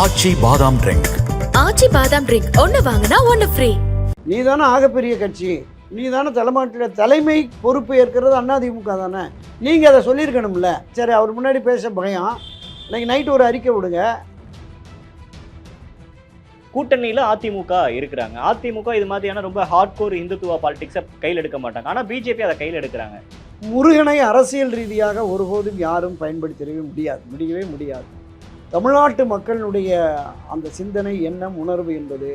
ஆச்சி பாதாம் ட்ரிங்க். ஆச்சி பாதாம் ட்ரிங்க். ஒன்னு வாங்கினா ஒன்னு ஃப்ரீ நீ தானே ஆகப்பெரிய கட்சி. நீ தானே தலைமாட்டில் தலைமை பொறுப்பு ஏற்கிறது அதிமுக தானே. நீங்கள் அதை சொல்லியிருக்கணும்ல. சரி அவர் முன்னாடி பேச பயம். இன்னைக்கு நைட்டு ஒரு அறிக்கை விடுங்க. கூட்டணியில அதிமுக இருக்கிறாங்க. அதிமுக இது மாதிரியான ரொம்ப ஹார்ட்கோர் இந்துத்துவ பாலிடிக்ஸை கையில் எடுக்க மாட்டாங்க. ஆனா பிஜேபி அதை கையில் எடுக்கிறாங்க. முருகனை அரசியல் ரீதியாக ஒருபோதும் யாரும் பயன்படுத்திடவே முடியாது. முடியவே முடியாது. தமிழ்நாட்டு மக்களுடைய அந்த சிந்தனை எண்ணம் உணர்வு என்பது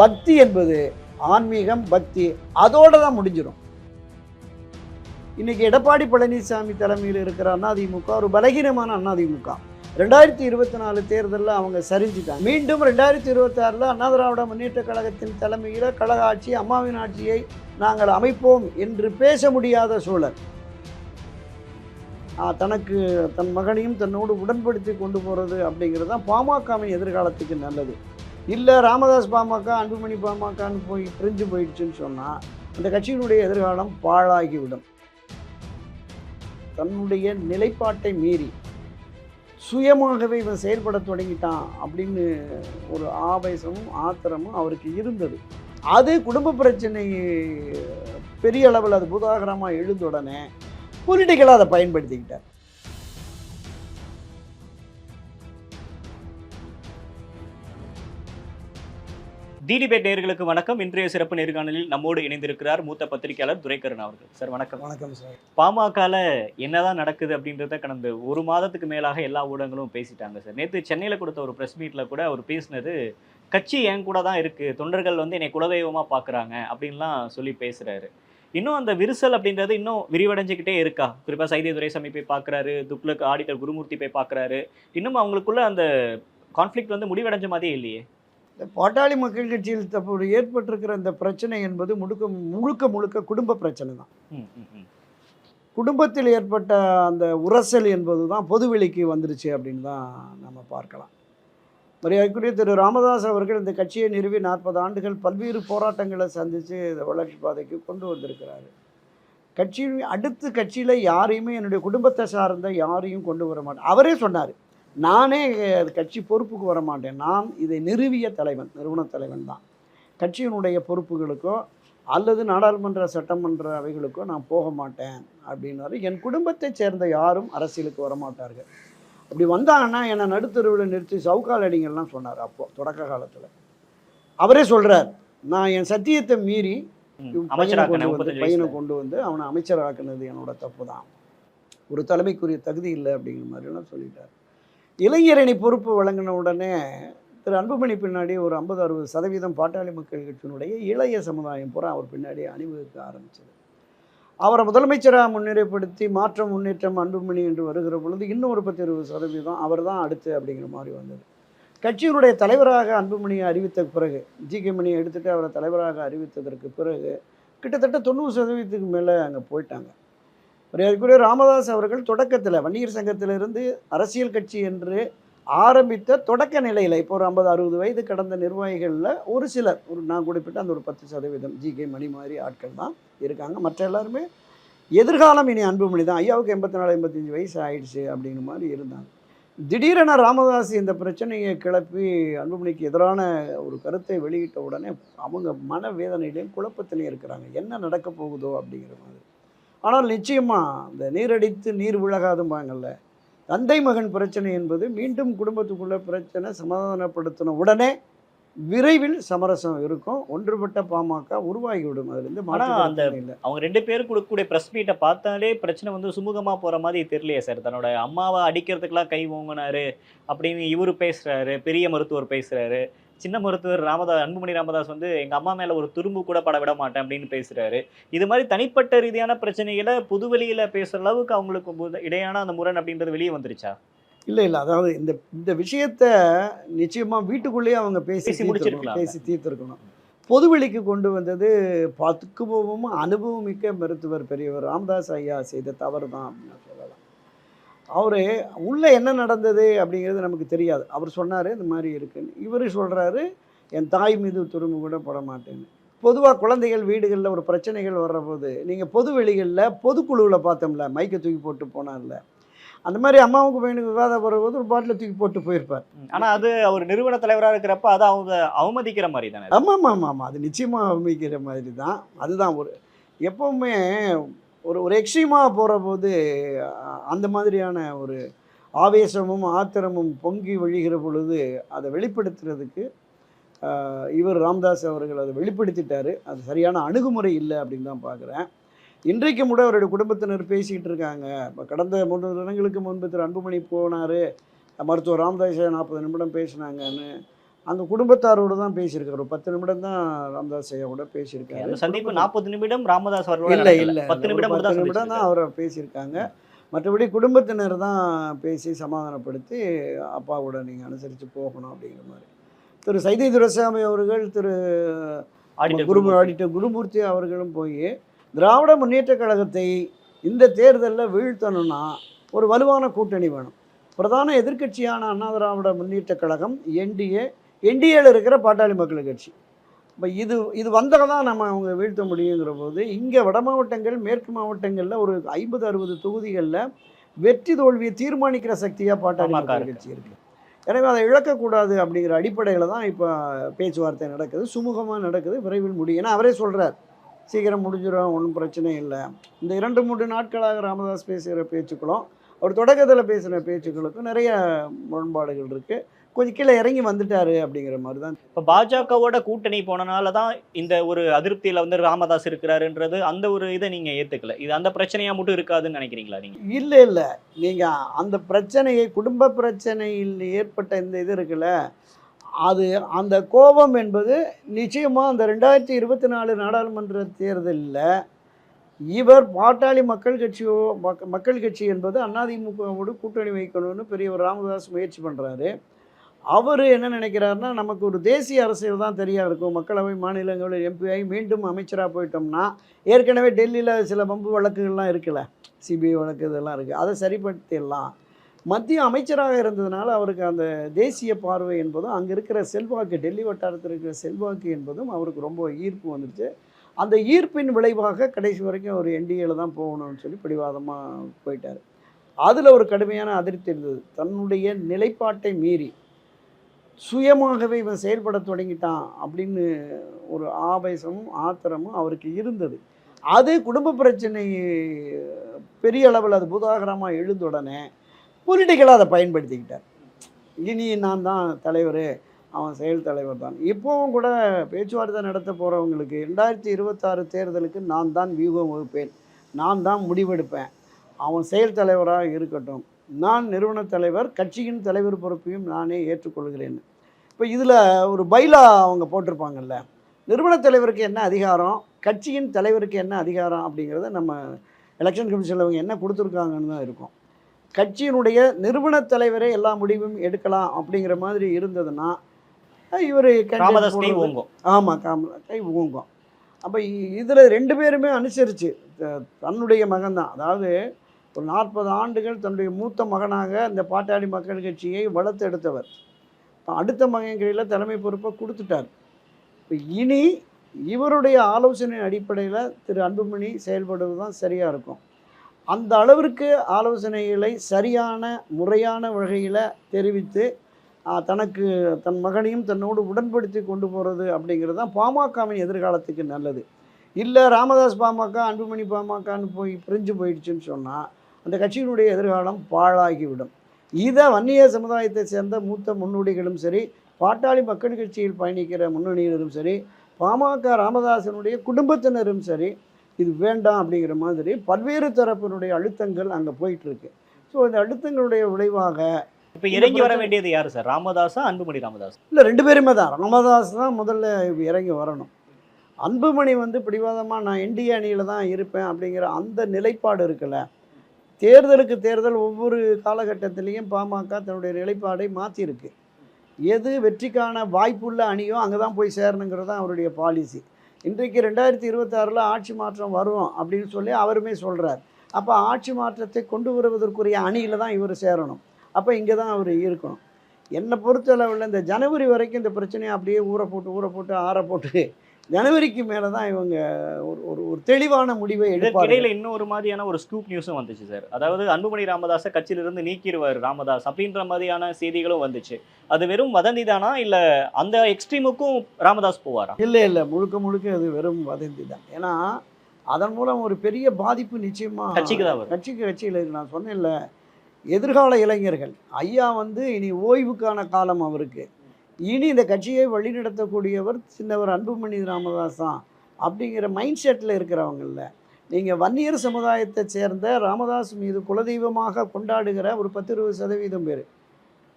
பக்தி என்பது ஆன்மீகம் பக்தி அதோடு தான் முடிஞ்சிடும் இன்றைக்கி எடப்பாடி பழனிசாமி தலைமையில் இருக்கிற அதிமுக ஒரு பலகீனமான அதிமுக ரெண்டாயிரத்தி இருபத்தி நாலு தேர்தலில் அவங்க சரிஞ்சிட்டாங்க. மீண்டும் ரெண்டாயிரத்தி இருபத்தி ஆறில் அண்ணா திராவிட முன்னேற்ற கழகத்தின் தலைமையில் கழக ஆட்சி அம்மாவின் ஆட்சியை நாங்கள் அமைப்போம் என்று பேச முடியாத சூழல். தனக்கு தன் மகனையும் தன்னோடு உடன்படுத்தி கொண்டு போகிறது அப்படிங்கிறது தான் பாமகவின் எதிர்காலத்துக்கு நல்லது. இல்லை ராமதாஸ் பாமக அன்புமணி பாமகன்னு போய் பிரிஞ்சு போயிடுச்சுன்னு சொன்னால் அந்த கட்சியினுடைய எதிர்காலம் பாழாகிவிடும். தன்னுடைய நிலைப்பாட்டை மீறி சுயமாகவே இவன் செயல்பட தொடங்கிட்டான் அப்படின்னு ஒரு ஆவேசமும் ஆத்திரமும் அவருக்கு இருந்தது. அது குடும்ப பிரச்சனை பெரிய அளவில் அது புதாகரமாக எழுந்த உடனே பொலிட்டிக்கலாக அதை பயன்படுத்திக்கிட்டார். டிடிபேட் நேயர்களுக்கு வணக்கம். இன்றைய சிறப்பு நேர்காணலில் நம்மோடு இணைந்திருக்கிறார் மூத்த பத்திரிகையாளர் துரைக்கரன் அவர்கள். சார் வணக்கம். வணக்கம் சார். பாமகல என்னதான் நடக்குது அப்படின்றத கடந்த ஒரு மாதத்துக்கு மேலாக எல்லா ஊடகங்களும் பேசிட்டாங்க சார். நேற்று சென்னையில் கொடுத்த ஒரு ப்ரெஸ் மீட்டில் கூட அவர் பேசினது கட்சி என் கூட தான் இருக்கு? தொண்டர்கள் வந்து என்னை குலதெய்வமா பார்க்குறாங்க அப்படின்லாம் சொல்லி பேசுறாரு. இன்னும் அந்த விரிசல் அப்படின்றது இன்னும் விரிவடைஞ்சுக்கிட்டே இருக்கா? குறிப்பாக சைதை துரைசாமி போய் பார்க்குறாரு துக்ளக் ஆடிட்டர் குருமூர்த்தி போய் பார்க்குறாரு. இன்னும் அவங்களுக்குள்ள அந்த கான்ஃப்ளிக்ட் வந்து முடிவடைஞ்ச மாதிரியே இல்லையே? இந்த பாட்டாளி மக்கள் கட்சியில் தற்போது ஏற்பட்டிருக்கிற இந்த பிரச்சனை என்பது முழுக்க முழுக்க முழுக்க குடும்ப பிரச்சனை தான். குடும்பத்தில் ஏற்பட்ட அந்த உரசல் என்பது தான் பொதுவெளிக்கு வந்துருச்சு அப்படின்னு தான் நம்ம பார்க்கலாம். மரியாதைக்குரிய திரு ராமதாஸ் அவர்கள் இந்த கட்சியை நிறுவி நாற்பது ஆண்டுகள் பல்வேறு போராட்டங்களை சந்தித்து இந்த வளர்ச்சி பாதைக்கு கொண்டு வந்திருக்கிறாரு. கட்சியின் அடுத்து கட்சியில் யாரையுமே என்னுடைய குடும்பத்தை சார்ந்த யாரையும் கொண்டு வர மாட்டேன். அவரே சொன்னார் நானே அது கட்சி பொறுப்புக்கு வர மாட்டேன். நான் இதை நிறுவிய தலைவன் நிறுவன தலைவன் தான். கட்சியினுடைய பொறுப்புகளுக்கோ அல்லது நாடாளுமன்ற சட்டமன்ற அவைகளுக்கோ நான் போக மாட்டேன் அப்படின்னாரு. என் குடும்பத்தைச் சேர்ந்த யாரும் அரசியலுக்கு வர மாட்டார்கள். அப்படி வந்தாங்கன்னா என்னை நடுத்தருவில் நிறுத்தி சவுக்கால் அடிங்கள்லாம் சொன்னார் அப்போ தொடக்க காலத்தில் அவரே சொல்கிறார் நான் என் சத்தியத்தை மீறி. இவன் பையனை கொண்டு வந்து முப்பத்தஞ்சு பையனை வயசுல. கொண்டு வந்து அவனை அமைச்சராக்குனது என்னோட தப்பு தான் ஒரு தலைமைக்குரிய தகுதி இல்லை அப்படிங்கிற மாதிரிலாம் சொல்லிட்டார் இளைஞரணி பொறுப்பு வழங்கின உடனே திரு அன்புமணி பின்னாடி ஒரு ஐம்பது அறுபது சதவீதம் பாட்டாளி மக்கள் கட்சியினுடைய இளைய சமுதாயம் பூரா அவர் பின்னாடி அணிவகுக்க ஆரம்பிச்சது அவரை முதலமைச்சராக முன்னிலைப்படுத்தி மாற்றம் முன்னேற்றம் அன்புமணி என்று வருகிற பொழுது இன்னும் ஒரு பத்து இருபது சதவீதம் அவர் தான் அடுத்து அப்படிங்கிற மாதிரி வந்தது. கட்சியினுடைய தலைவராக அன்புமணியை அறிவித்த பிறகு ஜி கே மணியை எடுத்துகிட்டு அவரை தலைவராக அறிவித்ததற்கு பிறகு கிட்டத்தட்ட தொண்ணூறு சதவீதத்துக்கு மேலே அங்கே போயிட்டாங்க. மரியாதைக்குரிய ராமதாஸ் அவர்கள் தொடக்கத்தில் வன்னியர் சங்கத்திலிருந்து அரசியல் கட்சி என்று ஆரம்பித்த தொடக்க நிலையில் இப்போ ஒரு ஐம்பது அறுபது வயது கடந்த நிர்வாகிகளில் ஒரு சிலர் ஒரு நான் குறிப்பிட்ட அந்த ஒரு பத்து சதவீதம் ஜி. கே. மணி மாதிரி ஆட்கள் தான் இருக்காங்க. மற்ற எல்லாருமே எதிர்காலம் இனி அன்புமணி தான். ஐயாவுக்கு எண்பத்தி நாலு எண்பத்தஞ்சு வயசு ஆயிடுச்சு அப்படிங்கிற மாதிரி இருந்தாங்க. திடீரென ராமதாஸ் இந்த பிரச்சனையை கிளப்பி அன்புமணிக்கு எதிரான ஒரு கருத்தை வெளியிட்ட உடனே அவங்க மன வேதனையிலையும் குழப்பத்திலையும் இருக்கிறாங்க. என்ன நடக்க போகுதோ அப்படிங்கிற மாதிரி. ஆனால் நிச்சயமாக இந்த நீரடித்து நீர் விலகாதும்பாங்கல்ல. தந்தை மகன் பிரச்சனை என்பது மீண்டும் குடும்பத்துக்குள்ள பிரச்சனை சமாதானப்படுத்தின உடனே விரைவில் சமரசம் இருக்கும். ஒன்றுபட்ட பாமக உருவாகிவிடும். அதுலேருந்து ஆனா மாற்று அந்த- அவங்க ரெண்டு பேரும் கொடுக்கக்கூடிய ப்ரெஸ் மீட்டை பார்த்தாலே பிரச்சனை வந்து சுமூகமா போற மாதிரி தெரியலையே சார் தன்னோட அம்மாவை அடிக்கிறதுக்கெல்லாம் கை ஓங்கினாரு. அப்படின்னு இவரு பேசுறாரு. பெரிய மருத்துவர் பேசுறாரு. சின்ன மருத்துவர் ராமதாஸ் அன்புமணி ராமதாஸ் வந்து எங்க அம்மா மேல ஒரு துரும்பு கூட பட விட மாட்டேன் அப்படின்னு பேசுறாரு. இது மாதிரி தனிப்பட்ட ரீதியான பிரச்சனைகளை புதுவெளியில பேசுற அளவுக்கு அவங்களுக்கு இடையான அந்த முரண் அப்படின்றது வெளியே வந்துருச்சா? இல்லை இல்லை. அதாவது இந்த இந்த விஷயத்த நிச்சயமாக வீட்டுக்குள்ளேயே அவங்க பேசி. முடிச்சிருக்கலாம். பேசி தீர்த்திருக்கணும். பொதுவெளிக்கு கொண்டு வந்தது பக்குவமும் அனுபவம் மிக்க மருத்துவர் பெரியவர் ராமதாஸ் ஐயா செய்த தவறு தான் அப்படின்னு சொல்லலாம். அவர் உள்ளே என்ன நடந்தது? அப்படிங்கிறது நமக்கு தெரியாது. அவர் சொன்னார் இந்த மாதிரி இருக்குன்னு. இவர் சொல்கிறாரு என் தாய் மீது துரும்பு கூட போட மாட்டேன்னு. பொதுவாக குழந்தைகள் வீடுகளில் ஒரு பிரச்சனைகள் வர்ற போது நீங்கள் பொது வெளிகளில் பொதுக்குழுவில் பார்த்தோம்ல மைக்கை தூக்கி போட்டு போனார்ல அந்த மாதிரி அம்மாவுக்கு பையனுக்கு விவாதம் வரும்போது ஒரு பாட்டில் தூக்கி போட்டு போயிருப்பார். ம். ஆனா அது அவர் நிறுவன தலைவரா இருக்கிறப்ப அதை அவங்க அவமதிக்கிற மாதிரி தானே ஆமாம் ஆமாம் ஆமாம் அது நிச்சயமாக அமைக்கிற மாதிரி தான். அதுதான் ஒரு எப்பவுமே ஒரு ஒரு எக்ஸ்ட்ரீமாக போகிற போது அந்த மாதிரியான ஒரு ஆவேசமும் ஆத்திரமும் பொங்கி வழிகிற பொழுது அதை வெளிப்படுத்துறதுக்கு இவர் ராம்தாஸ் அவர்கள் அதை வெளிப்படுத்திட்டார். அது சரியான அணுகுமுறை இல்லை அப்படின்னு தான் பார்க்குறேன் இன்றைக்கு கூட அவருடைய குடும்பத்தினர் பேசிக்கிட்டு இருக்காங்க. இப்போ கடந்த மூன்று தினங்களுக்கு முன்பு திரு அன்புமணி போனார். மருத்துவர் ராம்தாஸ் நாற்பது நிமிடம் பேசினாங்கன்னு. அந்த குடும்பத்தாரோடு தான் பேசியிருக்காரு. பத்து நிமிடம் தான் ராமதாஸ் ஐயா கூட பேசியிருக்காரு. சந்திப்பு நாற்பது நிமிடம் ராமதாஸ் அவர்களோட இல்லை. இல்லை. பத்து நிமிடம் பத்து நிமிடம் தான் அவரை பேசியிருக்காங்க. மற்றபடி குடும்பத்தினர் தான் பேசி சமாதானப்படுத்தி அப்பாவோட நீங்கள் அனுசரித்து போகணும் அப்படிங்கிற மாதிரி. திரு சைதை துரசாமி அவர்கள் திரு குரு. ஆடிட்டர் குருமூர்த்தி அவர்களும் போய் திராவிட முன்னேற்ற கழகத்தை இந்த தேர்தலில் வீழ்த்தணும்னா ஒரு வலுவான கூட்டணி வேணும். பிரதான எதிர்க்கட்சியான அண்ணா திராவிட முன்னேற்ற கழகம் என்டிஏ என்டிஏல இருக்கிற பாட்டாளி மக்கள் கட்சி. இப்போ இது இது வந்தால் தான் நம்ம அவங்க வீழ்த்த முடியுங்கிற போது இங்கே வட மாவட்டங்கள் மேற்கு மாவட்டங்களில் ஒரு ஐம்பது அறுபது தொகுதிகளில் வெற்றி தோல்வியை தீர்மானிக்கிற சக்தியாக பாட்டாளி மக்கள். கட்சி இருக்குது எனவே அதை இழக்கக்கூடாது அப்படிங்கிற அடிப்படையில் தான் இப்போ பேச்சுவார்த்தை நடக்குது. சுமூகமாக நடக்குது விரைவில் முடியும் ஏன்னா அவரே சொல்கிறார் சீக்கிரம் முடிஞ்சிடும் ஒன்றும் பிரச்சனை இல்லை. இந்த இரண்டு மூன்று நாட்களாக ராமதாஸ் பேசுகிற பேச்சுக்களும் அவர் தொடக்கத்தில் பேசுகிற பேச்சுக்களுக்கும் நிறைய முரண்பாடுகள் இருக்குது கொஞ்சம் கீழே இறங்கி வந்துட்டாரு அப்படிங்கிற மாதிரி தான் இப்ப பாஜகவோட கூட்டணி போனனால தான் இந்த ஒரு அதிருப்தியில வந்து ராமதாஸ் இருக்கிறாருன்றது அந்த ஒரு இதை நீங்க ஏத்துக்கல. இது அந்த பிரச்சனையா மட்டும் இருக்காதுன்னு நினைக்கிறீங்களா நீங்க? இல்லை இல்லை. நீங்கள் அந்த பிரச்சனையை குடும்ப பிரச்சனையில் ஏற்பட்ட இந்த இது இருக்குல்ல அது அந்த கோபம் என்பது நிச்சயமாக அந்த ரெண்டாயிரத்தி இருபத்தி நாலு நாடாளுமன்ற தேர்தலில் இவர் பாட்டாளி மக்கள் கட்சியோ மக்க- மக்கள் கட்சி என்பது அதிமுகவோடு கூட்டணி வைக்கணும்னு பெரியவர் ராமதாஸ் முயற்சி பண்ணுறாரு அவர் என்ன நினைக்கிறாருன்னா நமக்கு ஒரு தேசிய அரசியல் தான் தெரியா இருக்கும். மக்களவை மாநிலங்களில் எம்பிஐ மீண்டும் அமைச்சராக போயிட்டோம்னா ஏற்கனவே டெல்லியில் சில பம்பு வழக்குகள்லாம் இருக்குல்ல சிபிஐ வழக்கு இதெல்லாம் இருக்குது அதை சரிப்படுத்திடலாம். மத்திய அமைச்சராக இருந்ததுனால அவருக்கு அந்த தேசிய பார்வை என்பதும் அங்கே இருக்கிற செல்வாக்கு டெல்லி வட்டாரத்தில் இருக்கிற செல்வாக்கு என்பதும் அவருக்கு ரொம்ப ஈர்ப்பு வந்துடுச்சு அந்த ஈர்ப்பின் விளைவாக கடைசி வரைக்கும் ஒரு என்டிஏல தான் போகணும்னு சொல்லி பிடிவாதமாக போயிட்டார். அதில் ஒரு கடுமையான அதிருப்தி இருந்தது. தன்னுடைய நிலைப்பாட்டை மீறி சுயமாகவே இவன் செயல்பட தொடங்கிட்டான் அப்படின்னு ஒரு ஆவேசமும் ஆத்திரமும் அவருக்கு இருந்தது. அது குடும்ப பிரச்சனை பெரிய அளவில் அது புதாகரமாக எழுந்த உடனே பொலிட்டிக்கலாக அதை பயன்படுத்திக்கிட்டார். இனி நான் தான் தலைவர் அவன் செயல் தலைவர் தான். இப்போவும் கூட பேச்சுவார்த்தை நடத்த போகிறவங்களுக்கு ரெண்டாயிரத்தி இருபத்தாறு தேர்தலுக்கு நான் தான் வியூகம் வகுப்பேன் நான் தான் முடிவெடுப்பேன். அவன் செயல் தலைவராக இருக்கட்டும். நான் நிறுவன தலைவர் கட்சியின் தலைவர் பொறுப்பையும் நானே ஏற்றுக்கொள்கிறேன். இப்போ இதில் ஒரு பைலா அவங்க போட்டிருப்பாங்கல்ல நிறுவன தலைவருக்கு என்ன அதிகாரம் கட்சியின் தலைவருக்கு என்ன அதிகாரம் அப்படிங்கிறத நம்ம எலெக்ஷன் கமிஷனில் அவங்க என்ன கொடுத்துருக்காங்கன்னு தான் இருக்கும். கட்சியினுடைய நிறுவன தலைவரே எல்லா முடிவும் எடுக்கலாம் அப்படிங்கிற மாதிரி இருந்ததுன்னா இவர் ஓங்கும். ஆமாம் காம கை ஊங்கும் அப்போ இதில் ரெண்டு பேருமே அனுசரித்து தன்னுடைய மகன் தான் அதாவது ஒரு நாற்பது ஆண்டுகள் தன்னுடைய மூத்த மகனாக இந்த பாட்டாளி மக்கள் கட்சியை வளர்த்து எடுத்தவர். அடுத்த மகன் கையில் தலைமை பொறுப்பை கொடுத்துட்டார். இப்போ இனி இவருடைய ஆலோசனை அடிப்படையில் திரு அன்புமணி செயல்படுவது தான் சரியாக இருக்கும். அந்த அளவிற்கு ஆலோசனைகளை சரியான முறையான வகையில் தெரிவித்து தனக்கு தன் மகனையும் தன்னோடு உடன்படுத்தி கொண்டு போகிறது அப்படிங்கிறது தான் பாமகவின் எதிர்காலத்துக்கு நல்லது. இல்லை ராமதாஸ் பாமக அன்புமணி பாமகன்னு போய் பிரிஞ்சு போயிடுச்சுன்னு சொன்னால் அந்த கட்சியினுடைய எதிர்காலம் பாழாகிவிடும். இதை வன்னிய சமுதாயத்தை சேர்ந்த மூத்த முன்னோடிகளும் சரி பாட்டாளி மக்கள் கட்சியில் பயணிக்கிற முன்னணியினரும் சரி பாமக ராமதாசனுடைய குடும்பத்தினரும் சரி இது வேண்டாம் அப்படிங்கிற மாதிரி பல்வேறு தரப்பினுடைய அழுத்தங்கள் அங்கே போயிட்டுருக்கு. ஸோ இந்த அழுத்தங்களுடைய விளைவாக இப்ப இறங்கி வர வேண்டியது யாரு சார்? ராமதாஸா அன்புமணி ராமதாஸ் இல்லை ரெண்டு பேருமே தான். ராமதாஸ் தான் முதல்ல இறங்கி வரணும். அன்புமணி வந்து பிடிவாதமாக நான் இந்திய அணியில் தான் இருப்பேன் அப்படிங்கிற அந்த நிலைப்பாடு இருக்குல்ல தேர்தலுக்கு தேர்தல் ஒவ்வொரு காலகட்டத்திலையும் பாமக தன்னுடைய நிலைப்பாடை மாற்றிருக்கு எது வெற்றிக்கான வாய்ப்புள்ள அணியோ அங்கே தான் போய் சேரணுங்கிறது தான் அவருடைய பாலிசி இன்றைக்கு ரெண்டாயிரத்தி இருபத்தாறில் ஆட்சி மாற்றம் வரும் அப்படின்னு சொல்லி அவருமே சொல்கிறார் அப்போ ஆட்சி மாற்றத்தை கொண்டு வருவதற்குரிய அணியில் தான் இவர் சேரணும். அப்போ இங்கே தான் அவர் இருக்கணும். என்னை பொறுத்தளவில் இந்த ஜனவரி வரைக்கும் இந்த பிரச்சனையை அப்படியே ஊற போட்டு ஊற போட்டு ஆற போட்டு ஜனவரிக்கு மேலே தான் இவங்க ஒரு ஒரு ஒரு தெளிவான முடிவை இடையில இன்னொரு மாதிரியான ஒரு ஸ்கூப் நியூஸும் வந்துச்சு சார் அதாவது அன்புமணி ராமதாஸை கட்சியிலிருந்து நீக்கிடுவார் ராமதாஸ் அப்படின்ற மாதிரியான செய்திகளும் வந்துச்சு. அது வெறும் வதந்தி தானா இல்ல அந்த எக்ஸ்ட்ரீமுக்கும் ராமதாஸ் போவாரா? இல்லை இல்லை. முழுக்க முழுக்க அது வெறும் வதந்தி தான் ஏன்னா அதன் மூலம் ஒரு பெரிய பாதிப்பு நிச்சயமாக கட்சிக்கு தான் கட்சிக்கு கட்சியில் நான் சொன்னேன்ல எதிர்கால இளைஞர்கள். ஐயா வந்து இனி ஓய்வுக்கான காலம் அவருக்கு. இனி இந்த கட்சியை வழிநடத்தக்கூடியவர் சின்னவர் அன்புமணி ராமதாஸ் தான் அப்படிங்கிற மைண்ட் செட்டில் இருக்கிறவங்கள நீங்கள் வன்னியர் சமுதாயத்தை சேர்ந்த ராமதாஸ் மீது குலதெய்வமாக கொண்டாடுகிற ஒரு பத்து இருபது சதவீதம் பேர்.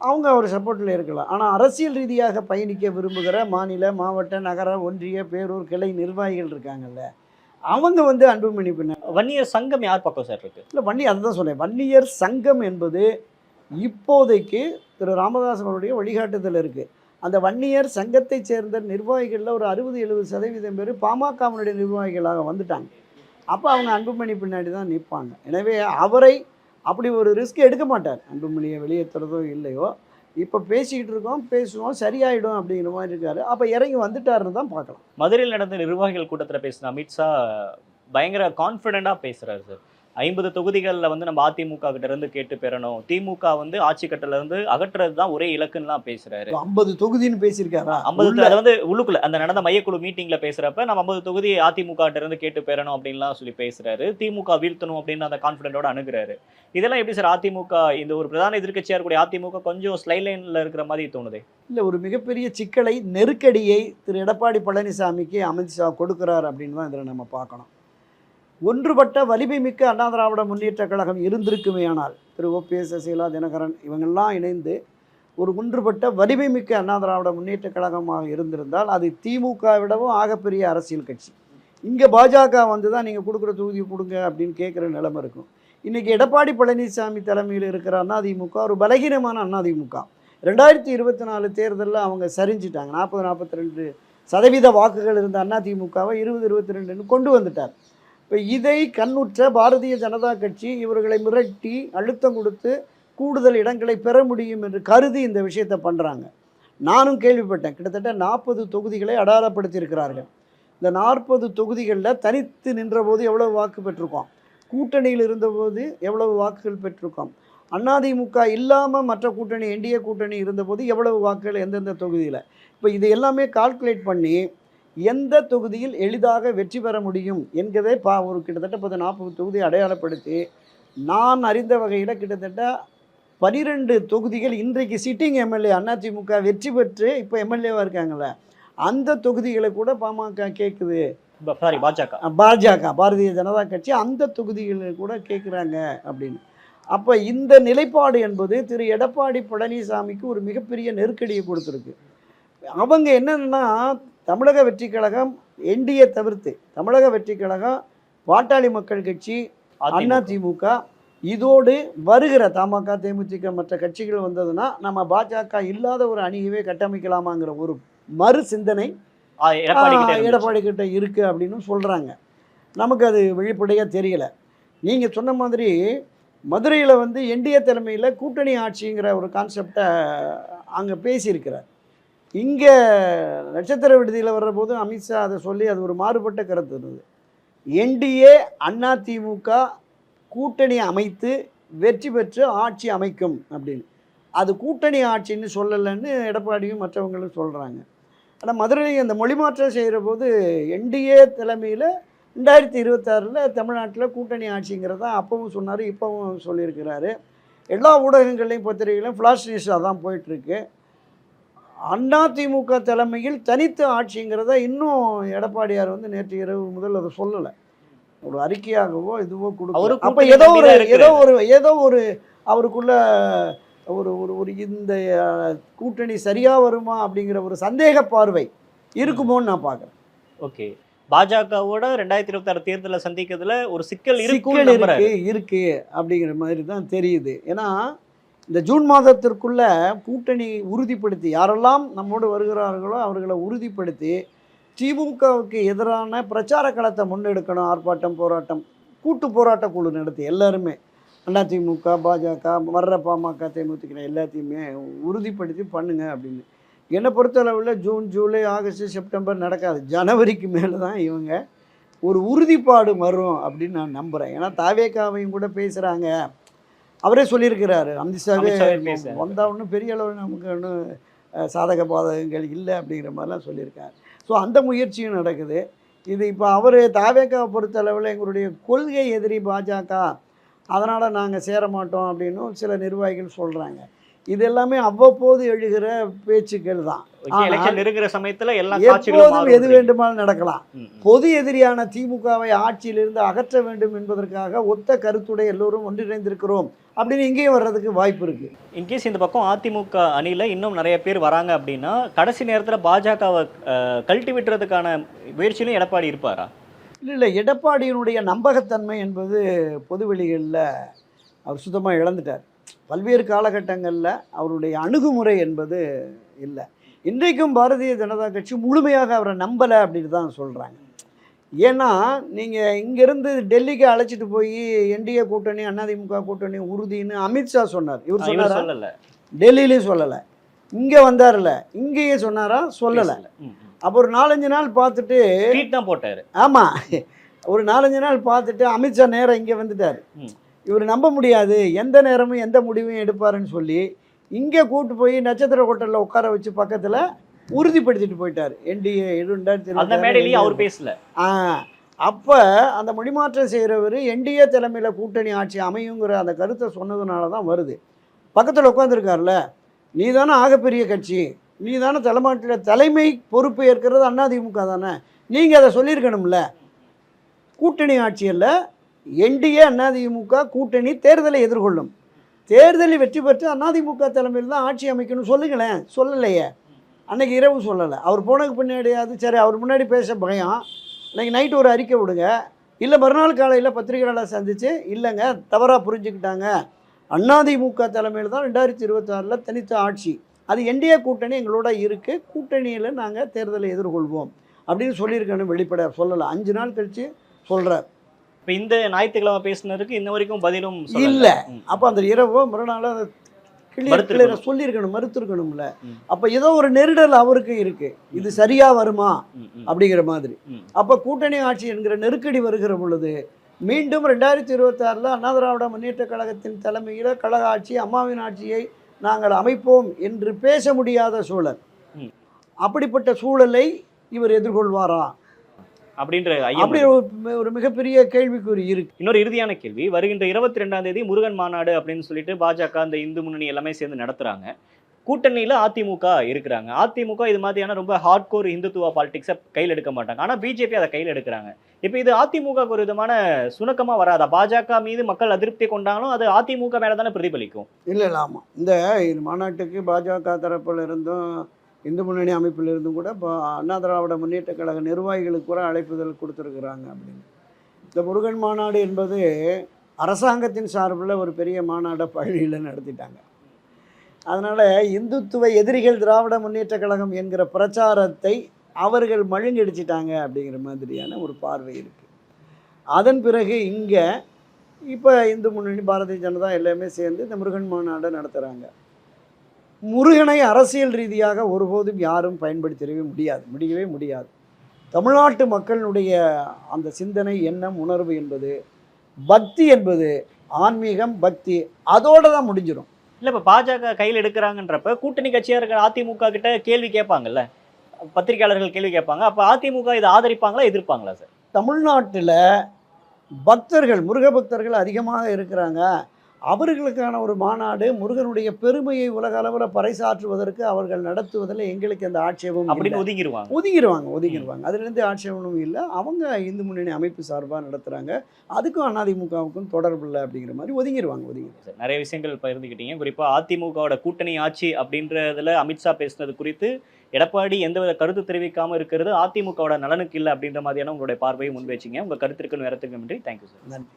அவங்க அவர் சப்போர்ட்டில் இருக்கலாம். ஆனால் அரசியல் ரீதியாக பயணிக்க விரும்புகிற மாநில மாவட்ட நகர ஒன்றிய பேரூர் கிளை நிர்வாகிகள் இருக்காங்கல்ல. அவங்க வந்து அன்புமணி பின்ன வன்னியர் சங்கம் யார் பக்கம் சார் இருக்கு? இல்லை வன்னி அதை தான் சொன்னேன். வன்னியர் சங்கம் என்பது இப்போதைக்கு திரு ராமதாஸ் அவருடைய வழிகாட்டுதல் இருக்குது அந்த வன்னியர் சங்கத்தைச் சேர்ந்த நிர்வாகிகளில் ஒரு அறுபது எழுபது சதவீதம் பேர் பாமகவினுடைய நிர்வாகிகளாக வந்துட்டாங்க. அப்போ அவங்க அன்புமணி பின்னாடி தான் நிற்பாங்க எனவே அவரை அப்படி ஒரு ரிஸ்க் எடுக்க மாட்டார். அன்புமணியை வெளியேற்றுறதோ இல்லையோ இப்போ பேசிக்கிட்டு இருக்கோம் பேசுவோம் சரியாயிடும் அப்படிங்கிற மாதிரி இருக்காரு. அப்போ இறங்கி வந்துட்டாருன்னு தான் பார்க்கலாம். மதுரையில் நடந்த நிர்வாகிகள் கூட்டத்தில் பேசின அமித்ஷா பயங்கர கான்ஃபிடெண்ட்டாக பேசுகிறாரு சார். ஐம்பது தொகுதிகளில் வந்து நம்ம அதிமுக கிட்ட இருந்து கேட்டு பெறணும். திமுக வந்து ஆட்சி கட்டில இருந்து அகற்றுறது தான் ஒரே இலக்குன்னுலாம் பேசுறாரு. ஐம்பது தொகுதின்னு பேசியிருக்காரா? ஐம்பது அதை வந்து உள்ளுக்குள்ள அந்த நடந்த மையக்குழு மீட்டிங்ல பேசுறப்ப நம்ம ஐம்பது தொகுதி அதிமுக கிட்ட இருந்து கேட்டு பெறணும் அப்படின்லாம் சொல்லி பேசுறாரு. திமுக வீழ்த்தணும் அப்படின்னு அந்த கான்பிடென்ட்டோட அணுகுறாரு. இதெல்லாம் எப்படி சார் அதிமுக இந்த ஒரு பிரதான எதிர்க்கட்சியா இருக்கக்கூடிய அதிமுக கொஞ்சம் ஸ்லைட் லைன்ல இருக்கிற மாதிரி தோணுது? இல்லை ஒரு மிகப்பெரிய சிக்கலை நெருக்கடியை திரு. எடப்பாடி பழனிசாமிக்கு அமித்ஷா கொடுக்குறார் அப்படின்னு தான் இதில் நம்ம பார்க்கணும். ஒன்றுபட்ட வலிமை மிக்க அண்ணா திராவிட முன்னேற்ற கழகம் இருந்திருக்குமேயானால் திரு ஓபிஎஸ் சசிகலா தினகரன் இவங்கெல்லாம் இணைந்து ஒரு ஒன்றுபட்ட வலிமை மிக்க அண்ணா திராவிட முன்னேற்ற கழகமாக இருந்திருந்தால் அது திமுகவிடவும் ஆகப்பெரிய அரசியல் கட்சி. இங்கே பாஜக வந்து தான் நீங்கள் கொடுக்குற தொகுதி கொடுங்க அப்படின்னு கேட்குற நிலைமை இருக்கும். இன்றைக்கி எடப்பாடி பழனிசாமி தலைமையில் இருக்கிற அதிமுக ஒரு பலகீனமான அதிமுக ரெண்டாயிரத்தி இருபத்தி நாலு தேர்தலில் அவங்க சரிஞ்சிட்டாங்க. நாற்பது நாற்பத்தி ரெண்டு சதவீத வாக்குகள் இருந்த அதிமுகவை இருபது இருபத்தி ரெண்டுன்னு கொண்டு வந்துட்டார். இப்போ இதை கண்ணுற்ற பாரதிய ஜனதா கட்சி இவர்களை மிரட்டி அழுத்தம் கொடுத்து கூடுதல் இடங்களை பெற முடியும் என்று கருதி இந்த விஷயத்தை பண்ணுறாங்க நானும் கேள்விப்பட்டேன். கிட்டத்தட்ட நாற்பது தொகுதிகளை அடாரப்படுத்தியிருக்கிறார்கள் இந்த நாற்பது தொகுதிகளில் தனித்து நின்றபோது எவ்வளவு வாக்கு பெற்றிருக்கோம்? கூட்டணியில் இருந்தபோது எவ்வளவு வாக்குகள் பெற்றிருக்கோம்? அதிமுக இல்லாமல் மற்ற கூட்டணி என்டிஏ கூட்டணி இருந்தபோது எவ்வளவு வாக்குகள் எந்தெந்த தொகுதியில்? இப்போ இது எல்லாமே கால்குலேட் பண்ணி எந்த தொகுதியில் எளிதாக வெற்றி பெற முடியும் என்கிறதை பா ஒரு கிட்டத்தட்ட பத்து நாற்பது தொகுதி அடையாளப்படுத்தி நான் அறிந்த வகையில் கிட்டத்தட்ட பனிரெண்டு தொகுதிகள் இன்றைக்கு சிட்டிங் எம்எல்ஏ அதிமுக வெற்றி பெற்று இப்போ எம்எல்ஏவாக இருக்காங்கல்ல அந்த தொகுதிகளை கூட பாமக கேட்குது சாரி பாஜக. பாஜக பாரதிய ஜனதா கட்சி அந்த தொகுதிகளில் கூட கேட்குறாங்க அப்படின்னு. அப்போ இந்த நிலைப்பாடு என்பது திரு. எடப்பாடி பழனிசாமிக்கு ஒரு மிகப்பெரிய நெருக்கடியை கொடுத்துருக்கு. அவங்க என்னன்னா தமிழக வெற்றி கழகம் என்டிஏ தவிர்த்து தமிழக வெற்றி கழகம் பாட்டாளி மக்கள் கட்சி அதிமுக. இதோடு வருகிற தமாக தேமுதிக மற்ற கட்சிகள் வந்ததுன்னா நம்ம பாஜக இல்லாத ஒரு அணியவே கட்டமைக்கலாமாங்கிற ஒரு மறு சிந்தனை எடப்பாடி கிட்ட இருக்கு அப்படின்னு சொல்றாங்க. நமக்கு அது வெளிப்படையாக தெரியல. நீங்க சொன்ன மாதிரி மதுரையில் வந்து என்டிஏ தலைமையில் கூட்டணி ஆட்சிங்கிற ஒரு கான்செப்டை அங்கே பேசியிருக்கிறார். இங்கே நட்சத்திர விடுதியில் வர்றபோது அமித்ஷா அதை சொல்லி அது ஒரு மாறுபட்ட கருத்து இருந்தது. என்டிஏ அதிமுக கூட்டணி அமைத்து வெற்றி பெற்று ஆட்சி அமைக்கும் அப்படின்னு. அது கூட்டணி ஆட்சின்னு சொல்லலைன்னு எடப்பாடியும் மற்றவங்களும் சொல்கிறாங்க ஆனால் மதுரையில் இந்த மொழி மாற்றம் செய்கிற போது என்டிஏ தலைமையில் ரெண்டாயிரத்தி இருபத்தாறில் தமிழ்நாட்டில் கூட்டணி ஆட்சிங்கிறத அப்பவும் சொன்னார் இப்போவும் சொல்லியிருக்கிறாரு. எல்லா ஊடகங்கள்லையும் பத்திரிகைகளையும் ஃப்ளாஷ் நியூஸாக தான் போயிட்டுருக்கு அதிமுக தலைமையில் தனித்து ஆட்சிங்கிறத இன்னும் எடப்பாடியார் வந்து நேற்று இரவு முதல் அதை சொல்லலை. ஒரு அறிக்கையாகவோ இதுவோ அவரு கொடுக்கல அப்போ ஏதோ ஒரு ஏதோ ஒரு ஏதோ ஒரு அவருக்குள்ள ஒரு ஒரு ஒரு இந்த கூட்டணி சரியா வருமா அப்படிங்கிற ஒரு சந்தேக பார்வை இருக்குமோன்னு நான் பார்க்குறேன். ஓகே. பாஜகவோட ரெண்டாயிரத்தி இருபத்தி ஆறு தேர்தலை சந்திக்கிறதுல ஒரு சிக்கல் இருக்கு இருக்கு அப்படிங்கிற மாதிரி தான் தெரியுது. ஏன்னா இந்த ஜூன் மாதத்திற்குள்ள கூட்டணி உறுதிப்படுத்தி யாரெல்லாம் நம்மோடு வருகிறார்களோ அவர்களை உறுதிப்படுத்தி திமுகவுக்கு எதிரான பிரச்சார களத்தை முன்னெடுக்கணும் ஆர்ப்பாட்டம் போராட்டம் கூட்டு போராட்ட குழு நடத்தி எல்லாருமே அதிமுக பாஜக வர்ற பாமக தேமுதிக எல்லாத்தையுமே உறுதிப்படுத்தி பண்ணுங்க அப்படின்னு. என்னை பொறுத்தளவில் ஜூன் ஜூலை ஆகஸ்ட் செப்டம்பர் நடக்காது. ஜனவரிக்கு மேலே தான் இவங்க ஒரு உறுதிப்பாடு வரும் அப்படின்னு நான் நம்புகிறேன் ஏன்னா தாவேக்காவையும் கூட பேசுகிறாங்க அவரே சொல்லியிருக்கிறாரு. அமித்ஷாவே. வந்தால் ஒன்றும் பெரிய அளவில் நமக்கு ஒன்றும் சாதக பாதகங்கள் இல்லை அப்படிங்கிற மாதிரிலாம் சொல்லியிருக்காரு. ஸோ அந்த முயற்சியும் நடக்குது. இது இப்போ அவர் தாவேக்காவை பொறுத்தளவில் எங்களுடைய கொள்கை எதிரி பாஜக. அதனால் நாங்கள் சேர மாட்டோம் அப்படின்னும் சில நிர்வாகிகள் சொல்கிறாங்க இது எல்லாமே அவ்வப்போது எழுகிற பேச்சுக்கள் தான். இருக்கிற சமயத்துல எல்லா காட்சிகளும் எப்போதும் எது வேண்டுமானாலும் நடக்கலாம். பொது எதிரியான திமுகவை ஆட்சியிலிருந்து அகற்ற வேண்டும் என்பதற்காக ஒத்த கருத்துடைய எல்லோரும் ஒன்றிணைந்திருக்கிறோம் அப்படின்னு இங்கேயும் வர்றதுக்கு வாய்ப்பு இருக்கு. இன்கேஸ் இந்த பக்கம் அதிமுக அணியில இன்னும் நிறைய பேர் வராங்க அப்படின்னா கடைசி நேரத்துல பாஜகவை கழட்டி விட்டுறதுக்கான முயற்சியிலும் எடப்பாடி இருப்பாரா? இல்லை இல்லை எடப்பாடியினுடைய நம்பகத்தன்மை என்பது பொதுவெளிகளில் அவர் சுத்தமாக இழந்துட்டார். பல்வேறு காலகட்டங்களில் அவருடைய அணுகுமுறை என்பது இல்லை. இன்றைக்கும் பாரதிய ஜனதா கட்சி முழுமையாக அவரை நம்பலை அப்படின்னு தான் சொல்கிறாங்க ஏன்னா நீங்கள் இங்கேருந்து டெல்லிக்கு அழைச்சிட்டு போய் என்டிஏ கூட்டணி அதிமுக கூட்டணி உறுதின்னு அமித்ஷா சொன்னார். இவர் சொன்னாரா? சொல்லல. டெல்லியிலையும் சொல்லலை. இங்கே வந்தார்ல. இங்கேயே சொன்னாரா? சொல்லலை. அப்போ ஒரு நாலஞ்சு நாள் பார்த்துட்டு தான் போட்டாரு. ஆமாம் ஒரு நாலஞ்சு நாள் பார்த்துட்டு அமித்ஷா நேரம் இங்கே வந்துட்டார். இவர் நம்ப முடியாது. எந்த நேரமும் எந்த முடிவையும் எடுப்பாருன்னு சொல்லி இங்கே கூட்டு போய் நட்சத்திர ஹோட்டலில் உட்கார வச்சு பக்கத்தில் உறுதிப்படுத்திட்டு போயிட்டார். என்டிஏ ரெண்டாயிரத்தி அந்த அவர் பேசல. ஆ. அப்போ அந்த மொழிமாற்றம் செய்கிறவர் என்டிஏ தலைமையில் கூட்டணி ஆட்சி அமையுங்கிற அந்த கருத்தை சொன்னதுனால தான் வருது. பக்கத்தில் உட்காந்துருக்கார்ல நீ தானே ஆகப்பெரிய கட்சி. நீ தானே தலைமாட்டில் தலைமை பொறுப்பு ஏற்கிறது அதிமுக தானே. நீங்கள் அதை சொல்லியிருக்கணும்ல. கூட்டணி ஆட்சியில் என்டிஏ அதிமுக கூட்டணி தேர்தலை எதிர்கொள்ளும். தேர்தலில் வெற்றி பெற்று அதிமுக தலைமையில் தான் ஆட்சி அமைக்கணும் சொல்லுங்களேன். சொல்லலையே. அன்னைக்கு இரவு சொல்லலை. அவர் போனதுக்கு பின்னாடியாவது சரி அவர் முன்னாடி பேச பயம். அன்றைக்கி நைட்டு ஒரு அறிக்கை விடுங்க. இல்லை மறுநாள் காலையில் பத்திரிகையாளர் சந்தித்து இல்லைங்க தவறாக புரிஞ்சுக்கிட்டாங்க. அதிமுக தலைமையில் தான் ரெண்டாயிரத்தி இருபத்தாறில் தனித்த ஆட்சி. அது என்டிஏ கூட்டணி எங்களோட இருக்குது கூட்டணியில் நாங்கள் தேர்தலை எதிர்கொள்வோம். அப்படின்னு சொல்லியிருக்கணும் வெளிப்படையாக சொல்லலை. அஞ்சு நாள் கழித்து சொல்கிறார் இப்ப இந்த ஞாயிற்றுக்கிழமை பேசுனதுக்கு இன்ன வரைக்கும் பதிலும். இல்ல. அப்போ அந்த இரவோ மறுநாள் அதை கிளியர் சொல்லியிருக்கணும் மறுத்திருக்கணும்ல. அப்போ ஏதோ ஒரு நெருடல் அவருக்கு இருக்குது இது சரியாக வருமா. அப்படிங்கிற மாதிரி. அப்போ கூட்டணி ஆட்சி என்கிற நெருக்கடி வருகிற பொழுது மீண்டும் ரெண்டாயிரத்தி இருபத்தாறில் அண்ணா திராவிட முன்னேற்ற கழகத்தின் தலைமையில் கழக ஆட்சி அம்மாவின் ஆட்சியை நாங்கள் அமைப்போம் என்று பேச முடியாத சூழல். அப்படிப்பட்ட சூழலை இவர் எதிர்கொள்வாரா அப்படின்ற அப்படி ஒரு ஒரு மிகப்பெரிய கேள்விக்குறி இருக்கு. இன்னொரு இறுதியான கேள்வி. வருகின்ற இருபத்தி ரெண்டாம் தேதி முருகன் மாநாடு அப்படின்னு சொல்லிட்டு பாஜக அந்த இந்து முன்னணி எல்லாமே சேர்ந்து நடத்துறாங்க. கூட்டணியில அதிமுக இருக்கிறாங்க. அதிமுக இது மாதிரியான ரொம்ப ஹார்ட் கோர் இந்துத்துவ பாலிடிக்ஸை கையில் எடுக்க மாட்டாங்க. ஆனா பிஜேபி அதை கையில் எடுக்கிறாங்க. இப்போ இது அதிமுக ஒரு விதமான சுணக்கமா வராதா? பாஜக மீது மக்கள் அதிருப்தி கொண்டாலும் அது அதிமுக மேல தானே பிரதிபலிக்கும்? இல்லை இல்லை ஆமாம் இந்த இது மாநாட்டுக்கு பாஜக தரப்பில் இருந்தும் இந்து முன்னணி அமைப்பிலிருந்தும் கூட இப்போ அண்ணா திராவிட முன்னேற்ற கழக நிர்வாகிகளுக்கு கூட அழைப்புதல் கொடுத்துருக்குறாங்க அப்படின்னு. இந்த முருகன் மாநாடு என்பது அரசாங்கத்தின் சார்பில் ஒரு பெரிய மாநாடை பழனியில் நடத்திட்டாங்க. அதனால் இந்துத்துவ எதிரிகள் திராவிட முன்னேற்ற கழகம் என்கிற பிரச்சாரத்தை அவர்கள் மழுங்கடிச்சிட்டாங்க அப்படிங்கிற மாதிரியான ஒரு பார்வை இருக்குது அதன் பிறகு இங்கே இப்போ இந்து முன்னணி பாரதிய ஜனதா எல்லாமே சேர்ந்து இந்த முருகன் மாநாடை நடத்துகிறாங்க முருகனை அரசியல் ரீதியாக ஒருபோதும் யாரும் பயன்படுத்திடவே முடியாது முடியவே முடியாது. தமிழ்நாட்டு மக்களினுடைய அந்த சிந்தனை எண்ணம் உணர்வு என்பது பக்தி என்பது ஆன்மீகம் பக்தி அதோட தான் முடிஞ்சிடும் இல்ல இப்ப பாஜக கையில் எடுக்கிறாங்கன்றப்ப கூட்டணி கட்சியா இருக்கிற அதிமுக கிட்ட கேள்வி கேட்பாங்கல்ல? பத்திரிகையாளர்கள் கேள்வி கேட்பாங்க. அப்ப அதிமுக இதை ஆதரிப்பாங்களா எதிர்ப்பாங்களா சார்? தமிழ்நாட்டில் பக்தர்கள் முருக பக்தர்கள் அதிகமாக இருக்கிறாங்க. அவர்களுக்கான ஒரு மாநாடு முருகனுடைய பெருமையை உலக அளவில் பறைசாற்றுவதற்கு அவர்கள் நடத்துவதில் எங்களுக்கு அந்த ஆட்சேபம். அப்படின்னு ஒதுங்கிடுவாங்க ஒதுங்கிடுவாங்க ஒதுங்கிடுவாங்க அதுலேருந்து ஆட்சேபனும் இல்லை. அவங்க இந்து முன்னணி அமைப்பு சார்பாக நடத்துகிறாங்க அதுக்கும் அதிமுகவுக்கும் தொடர்பு இல்லை அப்படிங்கிற மாதிரி ஒதுங்கிடுவாங்க ஒதுங்கிடுவாங்க சார், நிறைய விஷயங்கள் பகிர்ந்துக்கிட்டீங்க குறிப்பா அதிமுகவோட கூட்டணி ஆட்சி அப்படின்றதுல அமித்ஷா பேசுனது குறித்து எடப்பாடி எந்தவித கருத்து தெரிவிக்காம இருக்கிறது அதிமுகவோட நலனுக்கு இல்லை அப்படின்ற மாதிரியான உங்களுடைய பார்வையை முன்வைச்சிங்க. உங்க கருத்திற்கு நேரத்துக்கு நன்றி. தேங்க்யூ சார் நன்றி.